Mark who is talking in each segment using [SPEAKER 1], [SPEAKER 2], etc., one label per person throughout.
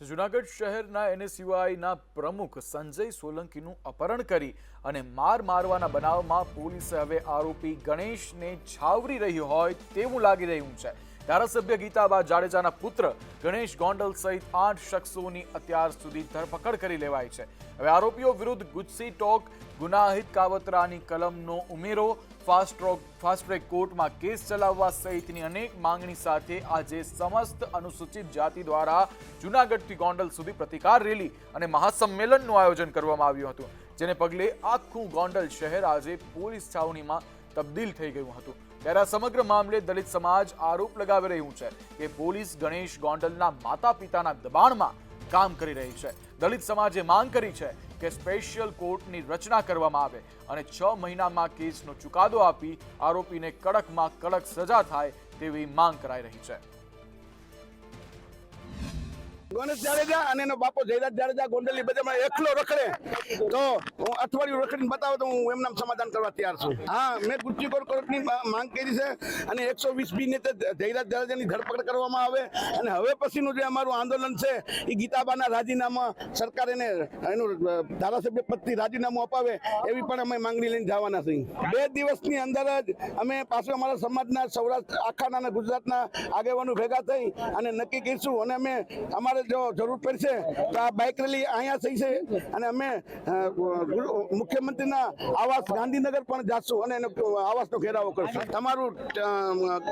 [SPEAKER 1] તો જુનાગઢ શહેરના એનએસયુઆઈના પ્રમુખ સંજય સોલંકીનું અપહરણ કરી અને માર મારવાના બનાવમાં પોલીસે હવે આરોપી ગણેશને છાવરી રહ્યો હોય તેવું લાગી રહ્યું છે. ધારાસભ્ય ગીતાબા જાડેજાના પુત્ર ગણેશ ગોંડલ સહિત આઠ શખ્સોની અત્યાર સુધી ધરપકડ કરી લેવાઈ છે. હવે આરોપીઓ વિરુદ્ધ ગુજસી ટોક, ગુનાહિત કાવતરાની કલમનો ઉમેરો ફાસ્ટ ટ્રોક ફાસ્ટ ટ્રેક કોર્ટમાં કેસ ચલાવવા સહિતની અનેક માંગણી સાથે આજે સમસ્ત અનુસૂચિત જાતિ દ્વારા જૂનાગઢથી ગોંડલ સુધી પ્રતિકાર રેલી અને મહાસંમેલનનું આયોજન કરવામાં આવ્યું હતું, જેને પગલે આખું ગોંડલ શહેર આજે પોલીસ છાવણીમાં તબદીલ થઈ ગયું હતું. ત્યારે આ સમગ્ર મામલે દલિત સમાજ આરોપ લગાવી રહ્યું છે કે પોલીસ ગણેશ ગોંડલના માતા પિતાના દબાણમાં કામ કરી રહી છે. દલિત સમાજે માંગ કરી છે કે સ્પેશિયલ કોર્ટની રચના કરવામાં આવે અને છ મહિનામાં કેસનો ચુકાદો આપી આરોપીને કડકમાં કડક સજા થાય તેવી માંગ કરાઈ રહી છે.
[SPEAKER 2] ગણેશ જાડેજા અને એનો બાપો જયરાજ જાડેજા ગોંડલી બજારમાં એકલો રખડે. તો હું અઠવાડિયું રખડીને બતાવો તો હું એમના સમાધાન કરવા તૈયાર છું. હા, મેં ગુજરી કોર્ટની માંગ કરી છે અને એકસો વીસ બી ને જયરાજ જાડેજાની ધરપકડ કરવામાં આવે અને હવે પછીનું જે અમારું આંદોલન છે એ ગીતાબાના રાજીનામા સરકાર એને, એનું ધારાસભ્ય પદથી રાજીનામું અપાવે એવી પણ અમે માંગણી લઈને જવાના છીએ. બે દિવસની અંદર જ અમે પાછું અમારા સમાજના સૌરાષ્ટ્ર, આખાના અને ગુજરાતના આગેવાનો ભેગા થઈ અને નક્કી કરીશું અને અમે અમારે જો જરૂર પડશે તો આ બાઇક રેલી અહીંયા થઈ છે અને અમે મુખ્યમંત્રીના આવાસ ગાંધીનગર પણ જાશું અને એનો આવાસનો ઘેરાવો કરશું. તમારું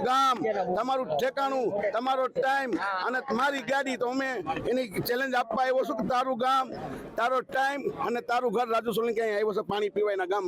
[SPEAKER 2] ગામ, તમારું ઠેકાણું, તમારો ટાઈમ અને તમારી ગાડી તો અમે એની ચેલેન્જ આપવા આવ્યો છું કે તારું ગામ, તારો ટાઈમ અને તારું ઘર રાજુ સોલંકી અહીંયા આવ્યો છે, પાણી પીવાયના ગામ